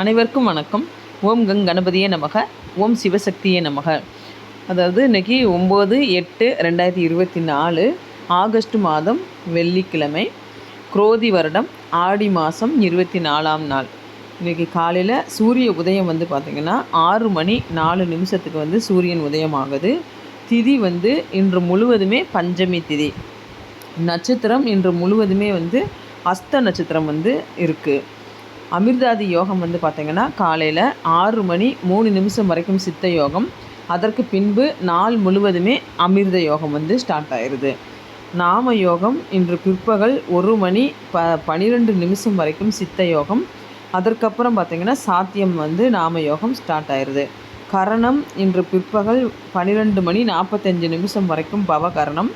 அனைவருக்கும் வணக்கம். ஓம் கங் கணபதியே நமக. ஓம் சிவசக்தியே நமக. அதாவது இன்னைக்கு ஒம்பது எட்டு ரெண்டாயிரத்தி இருபத்தி நாலு ஆகஸ்ட் மாதம் வெள்ளிக்கிழமை குரோதி வருடம் ஆடி மாதம் இருபத்தி நாலாம் நாள். இன்றைக்கி காலையில் சூரிய உதயம் வந்து பார்த்திங்கன்னா ஆறு மணி நாலு நிமிஷத்துக்கு வந்து சூரியன் உதயம் ஆகுது திதி வந்து இன்று முழுவதுமே பஞ்சமி திதி. நட்சத்திரம் இன்று முழுவதுமே வந்து அஸ்த நட்சத்திரம் வந்து இருக்குது அமிர்தாதி யோகம் வந்து பார்த்திங்கன்னா காலையில் ஆறு மணி மூணு நிமிஷம் வரைக்கும் சித்த யோகம். அதற்கு பின்பு நாள் முழுவதுமே அமிர்த யோகம் வந்து ஸ்டார்ட் ஆயிடுது நாம யோகம் இன்று பிற்பகல் ஒரு மணி ப பன்னிரெண்டு நிமிஷம் வரைக்கும் சித்த யோகம். அதற்கப்புறம் பார்த்திங்கன்னா சாத்தியம் வந்து நாம யோகம் ஸ்டார்ட் ஆயிடுது கரணம் இன்று பிற்பகல் பன்னிரெண்டு மணி நாற்பத்தஞ்சு நிமிஷம் வரைக்கும் பவகரணம்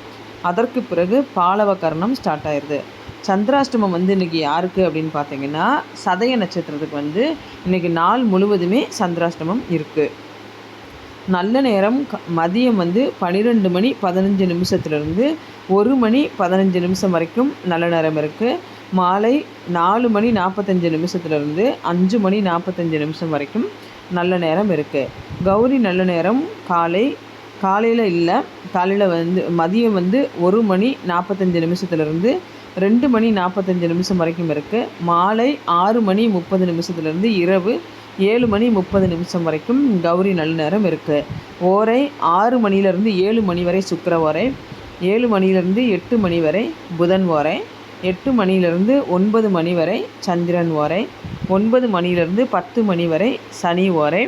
அதற்கு பிறகு பாலவ கரணம் ஸ்டார்ட் ஆயிடுது சந்திராஷ்டமம் வந்து இன்றைக்கி யாருக்கு அப்படின்னு பார்த்தீங்கன்னா சதய நட்சத்திரத்துக்கு வந்து இன்றைக்கி நாள் முழுவதுமே சந்திராஷ்டமம் இருக்குது நல்ல நேரம் க- மதியம் வந்து பன்னிரெண்டு மணி பதினஞ்சு நிமிஷத்துலேருந்து ஒரு மணி பதினஞ்சு நிமிஷம் வரைக்கும் நல்ல நேரம் இருக்குது மாலை நாலு மணி நாற்பத்தஞ்சு நிமிஷத்துலேருந்து அஞ்சு மணி நாற்பத்தஞ்சு நிமிஷம் வரைக்கும் நல்ல நேரம் இருக்குது கௌரி நல்ல நேரம் காலை காலையில் இல்லை. காலையில் வந்து மதியம் வந்து ஒரு மணி நாற்பத்தஞ்சு நிமிஷத்துலேருந்து ரெண்டு மணி நாற்பத்தஞ்சு நிமிஷம் வரைக்கும் இருக்குது மாலை ஆறு மணி முப்பது நிமிஷத்துலேருந்து இரவு ஏழு மணி முப்பது நிமிஷம் வரைக்கும் கௌரி நல்ல நேரம் இருக்குது ஓரை ஆறு மணிலேருந்து ஏழு மணி வரை சுக்கர ஓரை ஏழு மணிலேருந்து எட்டு மணி வரை புதன் ஓரை எட்டு மணிலேருந்து ஒன்பது மணி வரை சந்திரன் ஓரை ஒன்பது மணிலேருந்து பத்து மணி வரை சனி ஓரை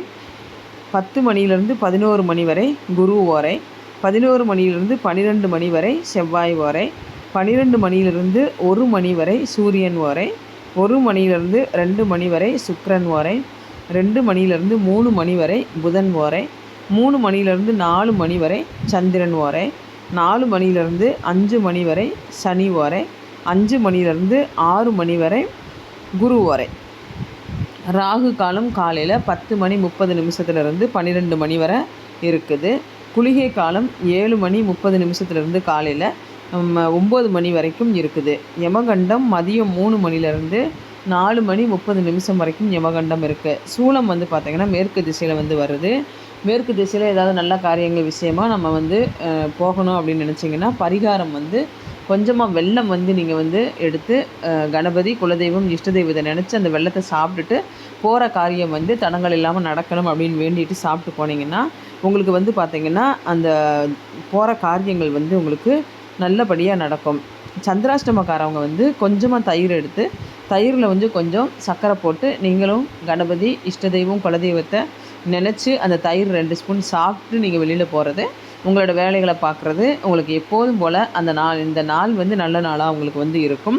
பத்து மணியிலிருந்து பதினோரு மணி வரை குரு ஓரை பதினோரு மணியிலிருந்து பன்னிரெண்டு மணி வரை செவ்வாய் ஓரை பன்னிரெண்டு மணியிலிருந்து ஒரு மணி வரை சூரியன் ஓரை ஒரு மணியிலிருந்து ரெண்டு மணி வரை சுக்கரன் ஓரை ரெண்டு மணியிலிருந்து மூணு மணி வரை புதன் ஓரை மூணு மணியிலிருந்து நாலு மணி வரை சந்திரன் ஓரை நாலு மணியிலிருந்து அஞ்சு மணி வரை சனி ஓரை அஞ்சு மணியிலிருந்து ஆறு மணி வரை குரு ஓரை. ராகு காலம் காலையில் பத்து மணி முப்பது நிமிஷத்துலேருந்து பன்னிரெண்டு மணி வரை இருக்குது. குளிகை காலம் ஏழு மணி முப்பது நிமிஷத்துலேருந்து காலையில் ஒம்பது மணி வரைக்கும் இருக்குது. யமகண்டம் மதியம் மூணு மணிலேருந்து நாலு மணி முப்பது நிமிஷம் வரைக்கும் யமகண்டம் இருக்குது சூளம் வந்து பார்த்திங்கன்னா மேற்கு திசையில் வந்து வருது. மேற்கு திசையில் ஏதாவது நல்ல காரியங்கள் விஷயமா நம்ம வந்து போகணும் அப்படின்னு நினச்சிங்கன்னா பரிகாரம் வந்து கொஞ்சமாக வெள்ளம் வந்து நீங்கள் வந்து எடுத்து கணபதி குலதெய்வம் இஷ்ட தெய்வத்தை நினச்சி அந்த வெள்ளத்தை சாப்பிட்டுட்டு போகிற காரியம் வந்து தடங்கள் இல்லாமல் நடக்கணும் அப்படின்னு வேண்டிட்டு சாப்பிட்டு போனீங்கன்னா உங்களுக்கு வந்து பார்த்திங்கன்னா அந்த போகிற காரியங்கள் வந்து உங்களுக்கு நல்லபடியாக நடக்கும். சந்திராஷ்டமக்காரவங்க வந்து கொஞ்சமாக தயிர் எடுத்து தயிரில் வந்து கொஞ்சம் சர்க்கரை போட்டு நீங்களும் கணபதி இஷ்ட தெய்வம் குலதெய்வத்தை நினச்சி அந்த தயிர் ரெண்டு ஸ்பூன் சாப்பிட்டு நீங்கள் வெளியில் போகிறது உங்களோட வேலைகளை பார்க்குறது உங்களுக்கு எப்போதும் போல் அந்த நாள் இந்த நாள் வந்து நல்ல நாளாக உங்களுக்கு வந்து இருக்கும்.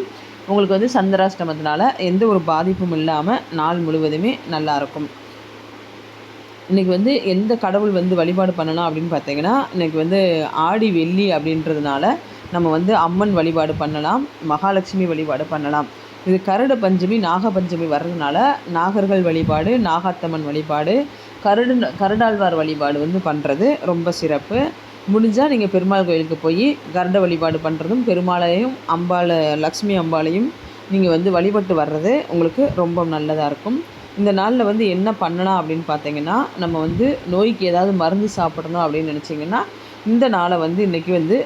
உங்களுக்கு வந்து சந்திராஷ்டமத்தினால எந்த ஒரு பாதிப்பும் இல்லாமல் நாள் முழுவதுமே நல்லா இருக்கும். இன்றைக்கி வந்து எந்த கடவுள் வந்து வழிபாடு பண்ணலாம் அப்படின்னு பார்த்தீங்கன்னா இன்றைக்கி வந்து ஆடி வெள்ளி அப்படின்றதுனால நம்ம வந்து அம்மன் வழிபாடு பண்ணலாம் மகாலட்சுமி வழிபாடு பண்ணலாம். இது கருட பஞ்சமி நாக பஞ்சமி வர்றதுனால நாகர்கள் வழிபாடு நாகாத்தம்மன் வழிபாடு கருடு கருடாழ்வார் வழிபாடு வந்து பண்ணுறது ரொம்ப சிறப்பு. முடிஞ்சால் நீங்கள் பெருமாள் கோயிலுக்கு போய் கருட வழிபாடு பண்ணுறதும் பெருமாளையும் அம்பாள் லக்ஷ்மி அம்பாளையும் நீங்கள் வந்து வழிபட்டு வர்றது உங்களுக்கு ரொம்ப நல்லதாக இருக்கும். இந்த நாளில் வந்து என்ன பண்ணலாம் அப்படின்னு பார்த்தீங்கன்னா நம்ம வந்து நோய்க்கு ஏதாவது மருந்து சாப்பிடணும் அப்படின்னு நினச்சிங்கன்னா இந்த நாளை வந்து இன்றைக்கி வந்து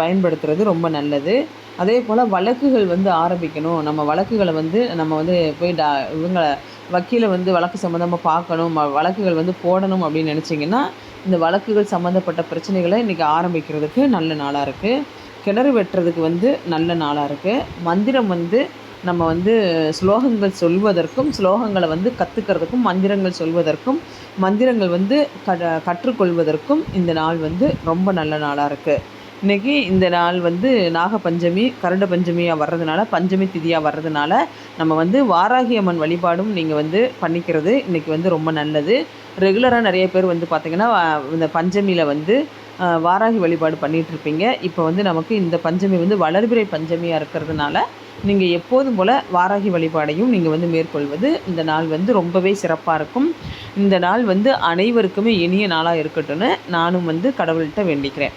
பயன்படுத்துறது ரொம்ப நல்லது. அதே போல் வழக்குகள் வந்து ஆரம்பிக்கணும். நம்ம வழக்குகளை வந்து நம்ம வந்து போய் டா இவங்களை வக்கீலை வந்து வழக்கு சம்மந்தமாக பார்க்கணும். வழக்குகள் வந்து போடணும் அப்படின்னு நினச்சிங்கன்னா இந்த வழக்குகள் சம்மந்தப்பட்ட பிரச்சனைகளை இன்றைக்கி ஆரம்பிக்கிறதுக்கு நல்ல நாளாக இருக்குது கிணறு வெட்டுறதுக்கு வந்து நல்ல நாளாக இருக்குது மந்திரம் வந்து நம்ம வந்து ஸ்லோகங்கள் சொல்வதற்கும் ஸ்லோகங்களை வந்து கற்றுக்கிறதுக்கும் மந்திரங்கள் சொல்வதற்கும் மந்திரங்கள் வந்து க கற்றுக்கொள்வதற்கும் இந்த நாள் வந்து ரொம்ப நல்ல நாளாக இருக்குது இன்றைக்கி இந்த நாள் வந்து நாகப்பஞ்சமி கருட பஞ்சமியாக வர்றதுனால பஞ்சமி திதியாக வர்றதுனால நம்ம வந்து வாராகி அம்மன் வழிபாடும் நீங்கள் வந்து பண்ணிக்கிறது இன்றைக்கி வந்து ரொம்ப நல்லது. ரெகுலராக நிறைய பேர் வந்து பார்த்திங்கன்னா இந்த பஞ்சமியில் வந்து வாராகி வழிபாடு பண்ணிகிட்ருப்பீங்க இப்போ வந்து நமக்கு இந்த பஞ்சமி வந்து வளர்பிறை பஞ்சமியாக இருக்கிறதுனால நீங்கள் எப்போதும் போல் வாராகி வழிபாடையும் நீங்கள் வந்து மேற்கொள்வது இந்த நாள் வந்து ரொம்பவே சிறப்பாக இருக்கும். இந்த நாள் வந்து அனைவருக்குமே இனிய நாளாக இருக்கட்டும்னு நானும் வந்து கடவுள்கிட்ட வேண்டிக்கிறேன்.